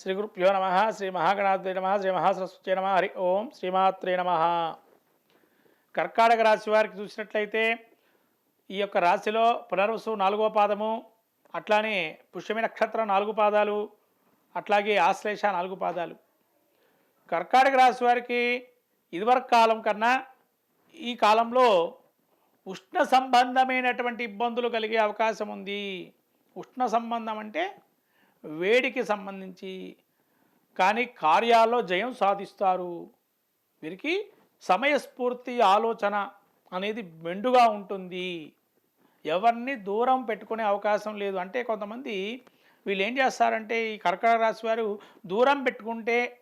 శ్రీ గురుభ్యో నమ శ్రీ మహాగణాధిపతి నమ శ్రీ మహాసరస్వతి నమ హరి ఓం శ్రీమాత్రే నమ. కర్కాటక రాశి వారికి చూసినట్లయితే ఈ యొక్క రాశిలో పునర్వసు నాలుగో పాదము అట్లానే పుష్యమి నక్షత్రం నాలుగు పాదాలు అట్లాగే ఆశ్లేష నాలుగు పాదాలు. కర్కాటక రాశి వారికి ఇదివరకు కాలం కన్నా ఈ కాలంలో ఉష్ణ సంబంధమైనటువంటి ఇబ్బందులు కలిగే అవకాశం ఉంది. ఉష్ణ సంబంధం అంటే వేడికి సంబంధించి కానీ కార్యాల్లో జయం సాధిస్తారు. వీరికి సమయస్ఫూర్తి ఆలోచన అనేది మెండుగా ఉంటుంది. ఎవరిని దూరం పెట్టుకునే అవకాశం లేదు. అంటే కొంతమంది వీళ్ళు ఏం చేస్తారంటే ఈ కర్కట రాశి వారు దూరం పెట్టుకుంటే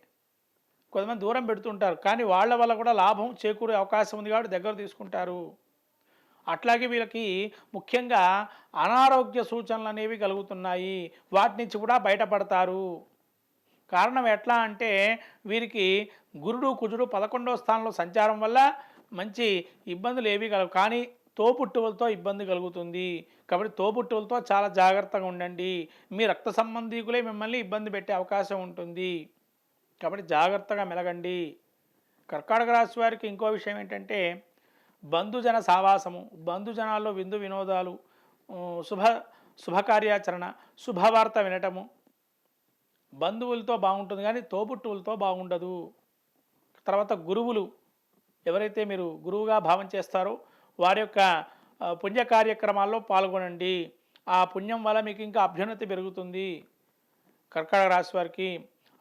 కొంతమంది దూరం పెడుతుంటారు. కానీ వాళ్ళ వల్ల కూడా లాభం చేకూరే అవకాశం ఉంది కాబట్టి దగ్గర తీసుకుంటారు. అట్లాగే వీళ్ళకి ముఖ్యంగా అనారోగ్య సూచనలు అనేవి కలుగుతున్నాయి. వాటి నుంచి కూడా బయటపడతారు. కారణం ఎట్లా అంటే వీరికి గురుడు కుజుడు పదకొండవ స్థానంలో సంచారం వల్ల మంచి ఇబ్బందులు ఏవి కలవు. కానీ తోపుట్టువులతో ఇబ్బంది కలుగుతుంది. కాబట్టి తోపుట్టువులతో చాలా జాగ్రత్తగా ఉండండి. మీ రక్త సంబంధీకులే మిమ్మల్ని ఇబ్బంది పెట్టే అవకాశం ఉంటుంది. కాబట్టి జాగ్రత్తగా మెలగండి. కర్కాటక రాశి వారికి ఇంకో విషయం ఏంటంటే బంధుజన సావాసము బంధుజనాల్లో విందు వినోదాలు శుభ శుభకార్యాచరణ శుభవార్త వినటము. బంధువులతో బాగుంటుంది కానీ తోబుట్టువులతో బాగుండదు. తర్వాత గురువులు ఎవరైతే మీరు గురువుగా భావం చేస్తారో వారి యొక్క పుణ్య కార్యక్రమాల్లో పాల్గొనండి. ఆ పుణ్యం వల్ల మీకు ఇంకా అభ్యున్నతి పెరుగుతుంది. కర్కాటక రాశి వారికి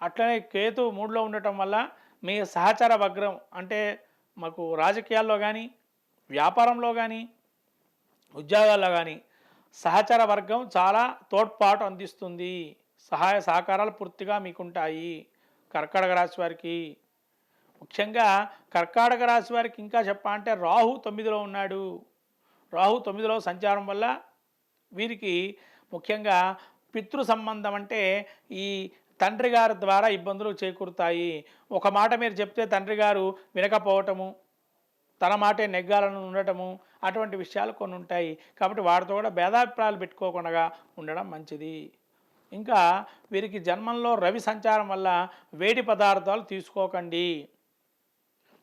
అట్లనే కేతు మూడులో ఉండటం వల్ల మీ సహచార వగ్రం అంటే మాకు రాజకీయాల్లో కానీ వ్యాపారంలో కానీ ఉద్యోగాల్లో కానీ సహచర వర్గం చాలా తోడ్పాటు అందిస్తుంది. సహాయ సహకారాలు పూర్తిగా మీకుంటాయి. కర్కాటక రాశి వారికి ముఖ్యంగా కర్కాటక రాశి వారికి ఇంకా చెప్పాలంటే రాహు తొమ్మిదిలో ఉన్నాడు. రాహు తొమ్మిదిలో సంచారం వల్ల వీరికి ముఖ్యంగా పితృ సంబంధం అంటే ఈ తండ్రి గారి ద్వారా ఇబ్బందులు చేకూరుతాయి. ఒక మాట మీరు చెప్తే తండ్రి గారు వినకపోవటము తన మాటే నెగ్గాలను ఉండటము అటువంటి విషయాలు కొన్ని ఉంటాయి. కాబట్టి వాటితో కూడా భేదాభిప్రాయాలు పెట్టుకోకుండా ఉండడం మంచిది. ఇంకా వీరికి జన్మంలో రవి సంచారం వల్ల వేడి పదార్థాలు తీసుకోకండి.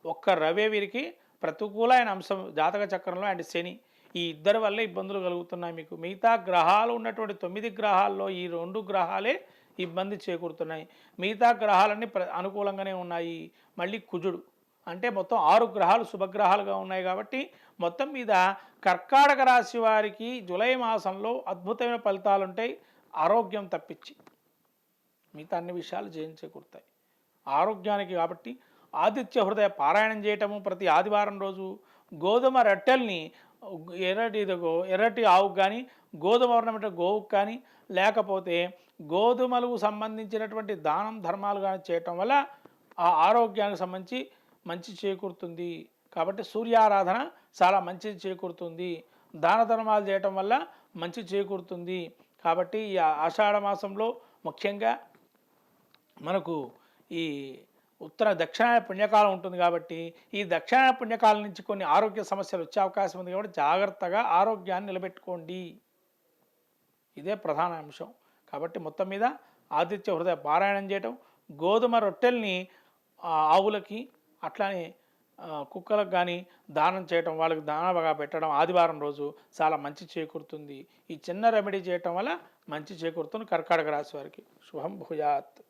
ఒక్క రవే వీరికి ప్రతికూలమైన అంశం జాతక చక్రంలో అండ్ శని. ఈ ఇద్దరి వల్ల ఇబ్బందులు కలుగుతున్నాయి మీకు. మిగతా గ్రహాలు ఉన్నటువంటి తొమ్మిది గ్రహాల్లో ఈ రెండు గ్రహాలే ఇబ్బంది చేకూరుతున్నాయి. మిగతా గ్రహాలన్నీ ప్ర అనుకూలంగానే ఉన్నాయి. మళ్ళీ కుజుడు. అంటే మొత్తం ఆరు గ్రహాలు శుభగ్రహాలుగా ఉన్నాయి కాబట్టి మొత్తం మీద కర్కాటక రాశి వారికి జూలై మాసంలో అద్భుతమైన ఫలితాలు ఉంటాయి. ఆరోగ్యం తప్పించి మిగతా అన్ని విషయాలు జయం ఆరోగ్యానికి కాబట్టి ఆదిత్య హృదయ పారాయణం చేయటము ప్రతి ఆదివారం రోజు గోధుమ రొట్టెల్ని ఎర్రటి ఇదిగో ఎర్రటి ఆవుకు కానీ గోధుమ వర్ణమైన గోవుకు కానీ లేకపోతే గోధుమలకు సంబంధించినటువంటి దానం ధర్మాలు కానీ చేయటం వల్ల ఆ ఆరోగ్యానికి సంబంధించి మంచి చేకూరుతుంది. కాబట్టి సూర్యారాధన చాలా మంచిది చేకూరుతుంది. దాన ధర్మాలు చేయటం వల్ల మంచి చేకూరుతుంది. కాబట్టి ఈ ఆషాఢ మాసంలో ముఖ్యంగా మనకు ఈ ఉత్తర దక్షిణాయన పుణ్యకాలం ఉంటుంది కాబట్టి ఈ దక్షిణాయన పుణ్యకాలం నుంచి కొన్ని ఆరోగ్య సమస్యలు వచ్చే అవకాశం ఉంది కాబట్టి జాగ్రత్తగా ఆరోగ్యాన్ని నిలబెట్టుకోండి. ఇదే ప్రధాన అంశం. కాబట్టి మొత్తం మీద ఆదిత్య హృదయ పారాయణం చేయటం గోధుమ రొట్టెల్ని ఆవులకి అట్లానే కుక్కలకు కానీ దానం చేయటం వాళ్ళకి దానగా పెట్టడం ఆదివారం రోజు చాలా మంచి చేకూరుతుంది. ఈ చిన్న రెమెడీ చేయటం వల్ల మంచి చేకూరుతుంది కర్కాటక రాశి వారికి. శుభం భూయాత్.